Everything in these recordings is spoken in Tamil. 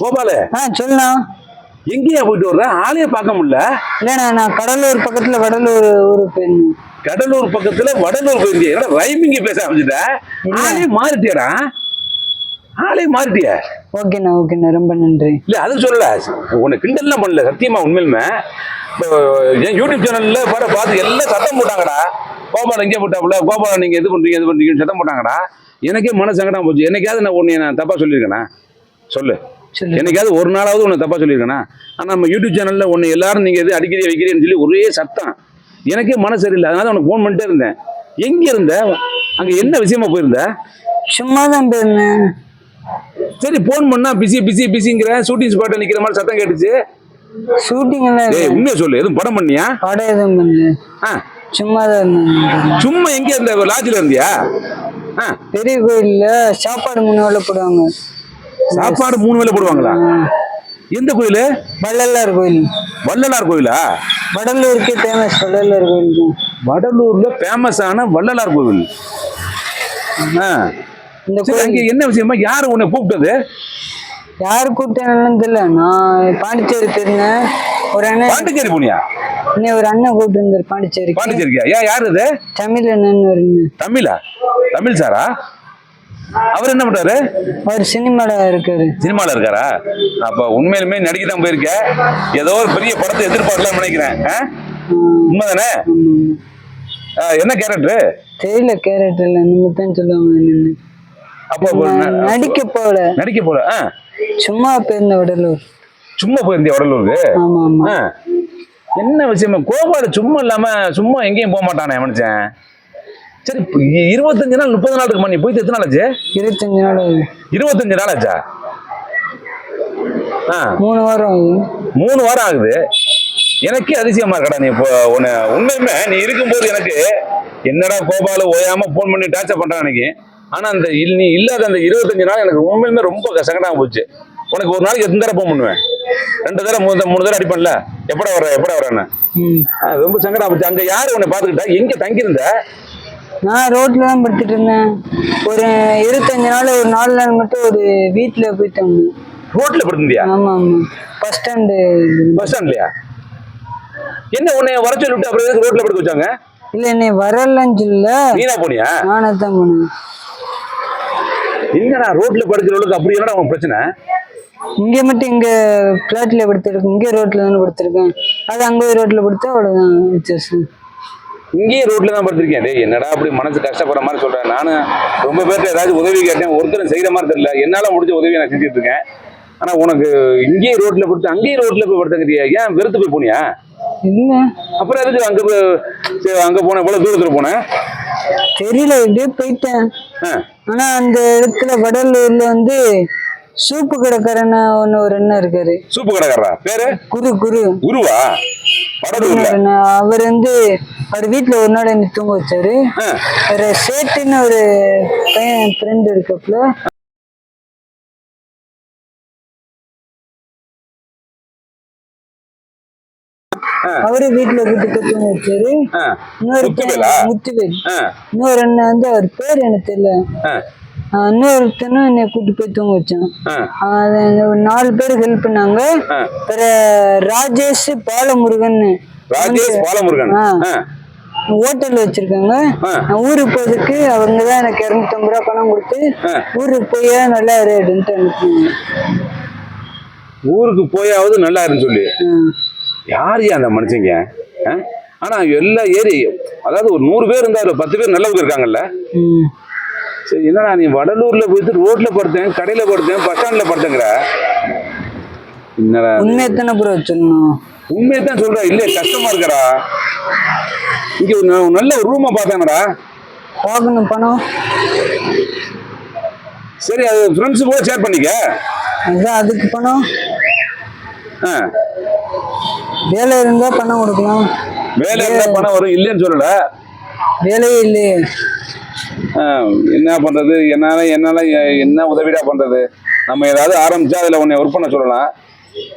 கோபாலு. ஆ சொல்லுண்ணா. எங்கேயா போயிட்டு வர்ற? ஆளையே பார்க்க முடியல. இல்லைண்ணா நான் கடலூர் பக்கத்தில் கடலூர் ஊர் போயிருந்தேன். கடலூர் பக்கத்துல வடலூர் போயிருந்தியா என்னடா ரைமிங்க பேச ஆரம்பிச்சுட்ட? ஆளே மாறிட்டியாடா. ஆளே மாறிட்டிய. ஓகேண்ணா ஓகேண்ணா. ரொம்ப நன்றி. இல்ல அது சொல்லல. உன்னை கிண்டல்லாம் பண்ணல சத்தியமா உண்மையிலுமே. என் யூடியூப் சேனல்ல பாட பார்த்து எல்லாம் சத்தம் போட்டாங்கடா. கோபால் எங்கே போட்டாப்புல. கோபால் நீங்க இது பண்றீங்க இது பண்றீங்கன்னு சத்தம் போட்டாங்கடா. எனக்கே மன சங்கடம் போச்சு. என்னைக்காவது நான் உன்னை நான் தப்பா சொல்லியிருக்கேனா? சொல்லு. என்னைக்காவது ஒரு நாளாவது உன்னை தப்பா சொல்லியிருக்கேனா? ஆனா நம்ம யூடியூப் சேனல்ல உன்னை எல்லாரும் நீங்க எது அடிக்கடி வைக்கிறீன்னு சொல்லி ஒரே சத்தம். எனக்கே மனசு சரியில்லை. அதனால உனக்கு ஃபோன் பண்ணிட்டே இருந்தேன். எங்க இருந்த? அங்க என்ன விஷயமா போயிருந்த? சும்மா தான் போயிருந்தேன். சரி ஃபோன் பண்ணா பிஸி பிஸி பிஸிங்கிற ஷூட்டிங் ஸ்பாட்ல நிக்கிற மாதிரி சத்தம் கேட்டுச்சு. ஷூட்டிங் ஏய் உண்மையை சொல்லு. எதுவும் படம் பண்ணியா? படம் எதுவும் பண்ணல. ஆ. சும்மா தான் சும்மா எங்க இருந்த? லாட்ஜில் இருந்தியா? ஆ. பெரிய கோயில்ல சாப்பாடு வேளை போடுவாங்க. சாப்பாடு மூணு வேளை போடுவாங்களா? எந்த கோயில்? வள்ளலார் கோயில். வள்ளலார் கோயிலா? வடலூருக்கே ஃபேமஸ் வள்ளலார் கோயில். வடலூர்ல ஃபேமஸான வள்ளலார் கோவில். அங்க என்ன விஷயமா? யாரு உன்னை கூப்பிட்டது? யார் கூப்பிட்டேன்னு தெரியல. நான் பாண்டிச்சேரி போயிருந்தேன். ஒரு அண்ணன் பாண்டிச்சேரி போனியா? இன்னும் ஒரு அண்ணன் கூப்பிட்டு இருந்தார் பாண்டிச்சேரிக்கு. பாண்டிச்சேரிக்கா? ஏன் யாரு இது தமிழ் அண்ணன். தமிழா? தமிழ் சாரா? அவர் என்ன பண்றாரு? அவர் சினிமால இருக்காரு. சினிமால இருக்காரா? அப்ப உண்மையிலுமே நடிக்க தான் போயிருக்க. ஏதோ ஒரு பெரிய படத்தை எதிர்பார்க்கலாம் நினைக்கிறேன்? உண்மைதானே? என்ன கேரக்டர் தெரியல கேரட் இல்ல நீங்க தான் சொல்லுவாங்க அப்போ நடிக்க போல நடிக்க போல சும்மா போயிருந்த வடலூர். சும்மா போயிருந்தியா வடலூருக்கு? ஆமா ஆமா. என்ன விஷயமா? கோபால் சும்மா இல்லாம சும்மா எங்கேயும் போக மாட்டானே மனுஷன். சரி இருபத்தஞ்சு நாள் முப்பது நாள் இருக்குமா நீ போயிட்டு எத்தனை நாள் ஆச்சு இருபத்தஞ்சு நாள். இருபத்தஞ்சு நாள் ஆச்சா ஆ. மூணு வாரம் மூணு வாரம் ஆகுது. எனக்கே அதிசயமா இருக்கடா நீ இப்போ உன்னை உண்மையுமே நீ இருக்கும்போது எனக்கு என்னடா கோபால ஓயாம ஃபோன் பண்ணி டார்ச்சர் பண்றான் எனக்கு ஆனா அந்த நீ இல்லாத அந்த இருபத்தஞ்சு நாள் எனக்கு உண்மையுமே ரொம்ப சங்கடமா போச்சு. உனக்கு ஒரு நாளைக்கு எத்தனை தடவை ஃபோன் பண்ணுவேன்? ரெண்டு தடவை மூணு மூணு தடவை அடி பண்ணல. எப்படா வர எப்படா வரேன்னு ரொம்ப சங்கடம் போச்சு. அங்க யாரு உன்னை பாத்துக்கிட்டா எங்க தங்கியிருந்த? நான் ரோட்ல தான் படுத்துட்டு இருந்தேன் ஒரு இருபத்தஞ்சு நாள் ஒரு நாலு நாள் மட்டும் ஒரு வீட்டுல போய் தங்கினேன். ரோட்ல படுத்திருந்தியா? ஆமா ஆமா. பஸ் ஸ்டாண்டு பஸ் ஸ்டாண்ட்லயா என்ன உன்னை வர சொல்லி விட்டு அப்புறம் எதுக்கு ரோட்ல படுக்க வச்சாங்க? இல்ல என்னை வரலன்னு சொல்ல நீனா போனியா? நானே தான் போனேன். என்னடா ரோட்ல படுக்கிறவளுக்கு அப்படி என்னடா உன் பிரச்சனை? இங்க மட்டும் இங்க பிளாட்ல படுத்திருக்கேன். இங்க ரோட்ல தானே படுத்திருக்கேன். அது அங்க ரோட்ல படுத்தா அவ்வளவுதான் வித்தியாசம். இங்கேயே ரோட்ல தான் படுத்திருக்கேன். டேய் என்னடா அப்படி மனசு கஷ்டப்படுற மாதிரி சொல்றேன் நானும் ரொம்ப பேர்ட்ட ஏதாச்சும் உதவி கேட்டேன். ஒருத்தரும் செய்யற மாதிரி தெரியல. என்னால முடிஞ்ச உதவியை நான் செஞ்சுட்டு இருக்கேன். ஆனா உனக்கு இங்கேயே ரோட்ல படுத்து அங்கேயே ரோட்ல போய் படுத்தங்கிறியா ஏன் வெறுத்து போய் போனியா? இல்ல. அப்புறம் எதுக்கு அங்க அங்க போனேன். இவ்வளவு தூரத்துல போனேன். தெரியல எப்படியோ போயிட்டேன். ஆனா அந்த இடத்துல வடலூர்ல வந்து சூப்பு கடைக்காரன ஒன்னு ஒரு அண்ணன் இருக்காரு. சூப்பு கடைக்காரரா? பேரு? குரு குரு. குருவா. அவர் வந்து அவர் வீட்டுல ஒரு நாள் என்னை தூங்க வச்சாரு. ஒரு சேட்டுன்னு ஒரு பையன் ஃப்ரெண்ட் இருக்கப்பல. அவரு வீட்டுல கூட்டு தூங்க வச்சாரு. இன்னொரு முத்துவேலா? இன்னொரு அண்ணன் வந்து அவர் பேர் எனக்கு தெரியல. இன்னொருத்தனும் என்னை கூட்டு போய் தூங்க வச்சான். அது ஒரு நாலு பேர் ஹெல்ப் பண்ணாங்க. ராஜேஷ் பாலமுருகன். ராஜேஷ் பாலமுருகன். ஹோட்டல் வச்சிருக்காங்க. ஊருக்கு போறதுக்கு அவங்க தான் எனக்கு இரநூத்தம்பது ரூபா பணம் கொடுத்து. ஊருக்கு போய் நல்லா இரு அப்படின்ட்டு அனுப்புனாங்க. ஊருக்கு போயாவது நல்லா இருன்னு சொல்லி. யார் அந்த மனுஷங்க? ஆனா எல்லா ஏரி அதாவது ஒரு நூறு பேர் இருந்தா பத்து பேர் நல்லவங்க இருக்காங்கல்ல. சரி என்னடா நீ வடலூர்ல போயிட்டு ரோட்ல படுத்தேன் கடையில படுத்தேன் பஸ் ஸ்டாண்ட்ல படுத்தேங்கிற? என்னடா உண்மையை தானே ப்ரோ சொல்லணும். உண்மையை தான் சொல்ற இல்லையே கஷ்டமா இருக்கடா. இங்க ஒரு நல்ல ஒரு ரூமை பார்த்தாங்கடா. பார்க்கணும் பணம். சரி அது ஃப்ரெண்ட்ஸ் கூட ஷேர் பண்ணிக்க. அதான் அதுக்கு பணம். ஆ. வேலை இருந்தா பணம் கொடுக்கலாம். வேலை இருந்தா பணம் வரும் இல்லைன்னு சொல்லல. வேலையே இல்லையே. என்ன பண்றது? என்னால என்னால என்ன உதவிடா பண்றது? நம்ம ஏதாவது ஆரம்பிச்சா அதுல உன்னை ஒர்க் பண்ண சொல்லலாம்.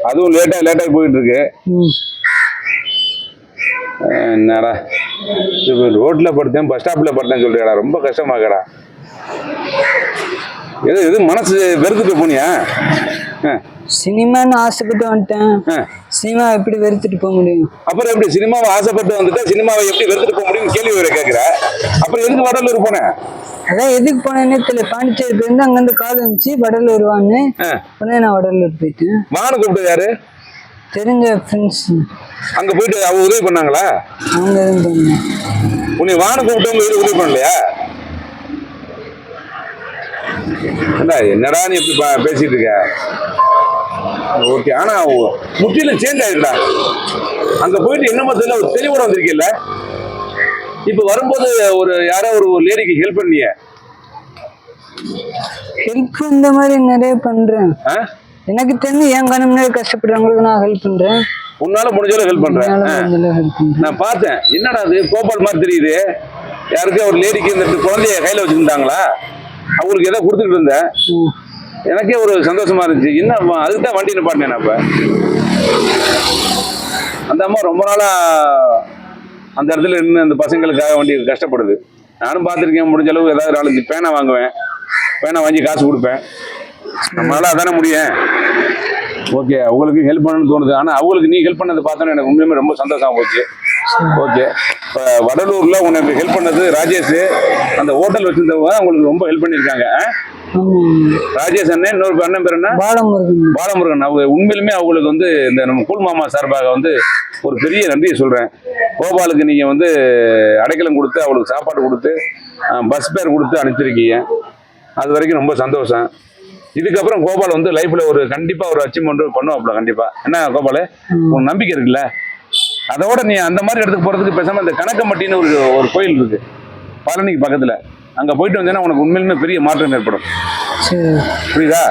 அதுவும் லேட்டா லேட்டா போயிட்டு இருக்கு ம். ஆ, என்னடா? இது ரோட்ல படுத்தேன் பஸ் ஸ்டாப்ல படுத்தேன் சொல்றியாடா? ரொம்ப கஷ்டமாக்கடா. எது எது மனசு வெறுத்துட்டு போனியா? சினிமான்னு ஆசைப்பட்டு வந்துட்டேன். சினிமா எப்படி வெறுத்துட்டு போக முடியும்? அப்புறம் எப்படி சினிமாவை ஆசைப்பட்டு வந்துட்டா சினிமாவை எப்படி வெறுத்துட்டு போக முடியும்னு கேள்வி வேற கேட்குற அப்புறம் எதுக்கு வடலூர் போனேன் அதான் எதுக்கு போனேன்னே தெரியல. பாண்டிச்சேரி போயிருந்து அங்கேருந்து கால் வந்துச்சு வடலூர் வான்னு. உடனே நான் வடலூர் போயிட்டேன். வானு கூப்பிட்டது யாரு? தெரிஞ்ச ஃப்ரெண்ட்ஸ் அங்க போயிட்டு அவங்க உதவி பண்ணாங்களா? அவங்க உன்னை வானு கூப்பிட்டவங்க உதவி பண்ணலையா? என்ன என்னடா நீ இப்படி பேசிட்டு இருக்க? ஓகே ஆனா முற்றிலும் சேஞ்ச் ஆயிருடா அங்க போயிட்டு என்னமோ தெரியல ஒரு தெளிவோட வந்திருக்கீல்ல? இப்ப வரும்போது ஒரு யாரோ ஒரு லேடிக்கு ஹெல்ப் பண்ணிய. ஹெல்ப் இந்த மாதிரி நிறைய பண்றேன். எனக்கு தெரிஞ்சு என் கண்ணு முன்னாடி கஷ்டப்படுறவங்களுக்கு நான் ஹெல்ப் பண்றேன். உன்னால. முடிஞ்ச ஹெல்ப் பண்றேன். நான் பார்த்தேன். என்னடா அது கோபால் மாதிரி தெரியுது. யாருக்கே ஒரு லேடிக்கு இந்த குழந்தைய கையில வச்சுருந்தாங்களா? அவங்களுக்கு ஏதோ கொடுத்துட்டு இருந்தேன். எனக்கே ஒரு சந்தோஷமா இருந்துச்சு. என்ன அம்மா, அதுக்கு தான் வண்டி நிப்பாட்டினேன் அப்ப. அந்த அம்மா ரொம்ப நாளா அந்த இடத்துல நின்று அந்த பசங்களுக்காக வண்டி கஷ்டப்படுது. நானும் பார்த்துருக்கேன் முடிஞ்ச அளவு ஏதாவது நாலஞ்சு பேனை வாங்குவேன். பேனா வாங்கி காசு கொடுப்பேன். நம்மளால அதானே முடியும். ஓகே அவங்களுக்கு ஹெல்ப் பண்ணணும்னு தோணுது. ஆனால் அவங்களுக்கு நீ ஹெல்ப் பண்ணதை பார்த்தோன்னே எனக்கு உண்மையுமே ரொம்ப சந்தோஷமாக போச்சு. ஓகே. வடலூர்ல உனக்கு ஹெல்ப் பண்ணது ராஜேஷ். அந்த ஹோட்டல் வச்சிருந்தவங்க உங்களுக்கு ரொம்ப ஹெல்ப் பண்ணியிருக்காங்க. ராஜேஷ் அண்ணன் இன்னொரு அண்ணன் பேர் என்ன? பாலமுருகன். பாலமுருகன். அவங்க உண்மையிலுமே அவங்களுக்கு வந்து இந்த நம்ம கூல் மாமா சார்பாக வந்து ஒரு பெரிய நன்றியை சொல்றேன். கோபாலுக்கு நீங்க வந்து அடைக்கலம் கொடுத்து அவளுக்கு சாப்பாடு கொடுத்து பஸ் பேர் கொடுத்து அனுப்பிச்சிருக்கீங்க. அது வரைக்கும் ரொம்ப சந்தோஷம். இதுக்கப்புறம் கோபால் வந்து லைஃப்ல ஒரு கண்டிப்பா ஒரு அச்சீவ்மெண்ட் பண்ணுவாப்ல கண்டிப்பா. என்ன கோபால்? உன் நம்பிக்கை இருக்குல்ல? அதோட நீ அந்த மாதிரி இடத்துக்கு போறதுக்கு பேசாமல் இந்த கணக்கம்பட்டின்னு ஒரு ஒரு கோயில் இருக்கு. பழனிக்கு பக்கத்துல. அங்க போயிட்டு வந்தேன்னா உனக்கு உண்மையிலுமே பெரிய மாற்றம் ஏற்படும். புரியுதா?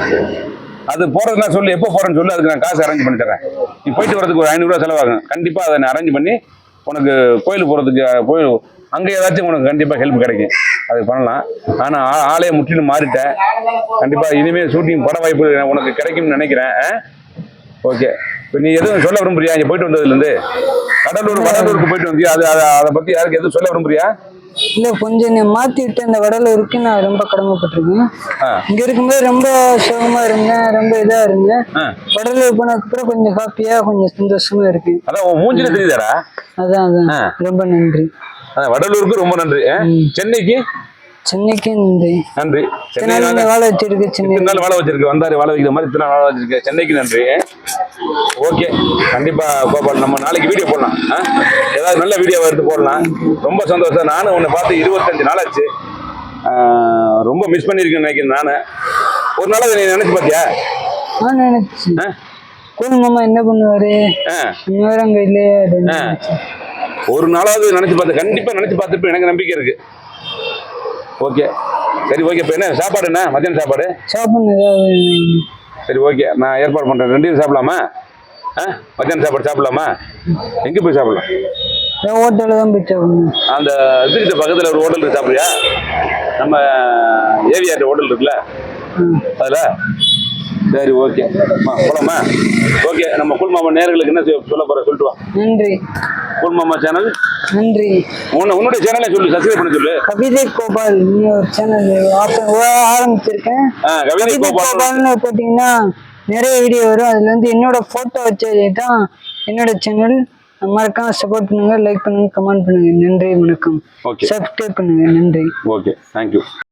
அது போறதுனா சொல்லு எப்போ போறேன்னு சொல்லு அதுக்கு நான் காசு அரேஞ்ச் பண்ணி தரேன். நீ போயிட்டு வரதுக்கு ஒரு ஐநூறுரூவா செலவாகும். கண்டிப்பா அதை நான் அரேஞ்ச் பண்ணி உனக்கு கோயிலுக்கு போறதுக்கு கோயில் போய் அங்கே ஏதாச்சும் உனக்கு கண்டிப்பாக ஹெல்ப் கிடைக்கும். அது பண்ணலாம். ஆனால் ஆ- முற்றிலும் மாறிட்டேன் கண்டிப்பாக இனிமேல் ஷூட்டிங் பட வாய்ப்பு உனக்கு கிடைக்கும்னு நினைக்கிறேன். ஓகே இப்போ நீ எதுவும் சொல்ல விரும்புறியா? இங்கே போயிட்டு வந்ததுலேருந்து. கடலூர் வடலூருக்கு போயிட்டு வந்தியா? அது அதை பற்றி யாருக்கு எதுவும் சொல்ல விரும்புறியா? இல்ல கொஞ்சம் நீ மாத்தி விட்டு அந்த வடலூருக்கு நான் ரொம்ப கடமைப்பட்டிருக்கேன். இங்க இருக்கும்போது ரொம்ப சோகமா இருந்தேன் ரொம்ப இதா இருந்தேன். வடலூர் போனதுக்கு அப்புறம் கொஞ்சம் ஹாப்பியா கொஞ்சம் சந்தோஷமா இருக்கு. அதான் உன் மூஞ்சில தெரியுதாடா? அதான் அதான். ரொம்ப நன்றி. வடலூருக்கு ரொம்ப நன்றி? சென்னைக்கு? சென்னைக்கு நன்றி. நன்றி. சென்னை வாழ வச்சிருக்கு சென்னை. நாள் வாழ வச்சிருக்கு. வந்தாரு வாழ வைக்கிற மாதிரி இத்தனை வாழ வச்சிருக்கு. சென்னைக்கு நன்றி. ஓகே. கண்டிப்பா கோபால் நம்ம நாளைக்கு வீடியோ போடலாம்? ஏதாவது நல்ல வீடியோ எடுத்து போடலாம். ரொம்ப சந்தோஷம். நானும் உன்னை பார்த்து இருபத்தஞ்சு நாள் ஆச்சு. ரொம்ப மிஸ் பண்ணியிருக்கேன் நினைக்கிறேன் நானு. ஒரு நாள் நீ நினைச்சு பார்த்தியா? நான் நினைச்சேன்? கூல் மாமா என்ன பண்ணுவாரு? ஆ. நினைச்சேன். ஒரு நாளாவது நினைச்சு பார்த்து கண்டிப்பா நினைச்சு பார்த்துட்டு எனக்கு நம்பிக்கை இருக்கு. ஓகே. சரி ஓகே. இப்போ என்ன சாப்பாடு என்ன? மத்தியானம் சாப்பாடு? சரி ஓகே. நான் ஏற்பாடு பண்ணுறேன் ரெண்டையும் சாப்பிடலாமா? ஆ? மத்தியானம் சாப்பாடு சாப்பிடலாமா? எங்கே போய் சாப்பிடலாம்? ஹோட்டலில் தான் போய் சாப்பிடணும். அந்த இதுக்கிட்ட பக்கத்தில் ஒரு ஹோட்டல் இருக்கு சாப்பிடுறியா? நம்ம ஏவிஆர் ஹோட்டல் இருக்குல்ல. அதில்? சரி ஓகே. போலாமா? ஓகே. நம்ம குல்மாமா நேர்களுக்கு என்ன சொல்ல போகிற சொல்லிட்டு வா. நன்றி. குல்மாமா சேனல். நன்றி. உன்னை உன்னுடைய சேனலை சொல்லு சப்ஸ்கிரைப் பண்ண சொல்லு. கவிதை கோபால் சேனல் ஆரம்பிச்சிருக்கேன். கவிதை கவிதை கோபால். கோபால்னு போட்டிங்கன்னா நிறைய வீடியோ வரும். அதுல வந்து என்னோட போட்டோ வச்சது தான் என்னோட சேனல் மறக்காம சப்போர்ட் பண்ணுங்க லைக் பண்ணுங்க கமெண்ட் பண்ணுங்க. நன்றி வணக்கம். சப்ஸ்கிரைப் பண்ணுங்க நன்றி. Okay thank you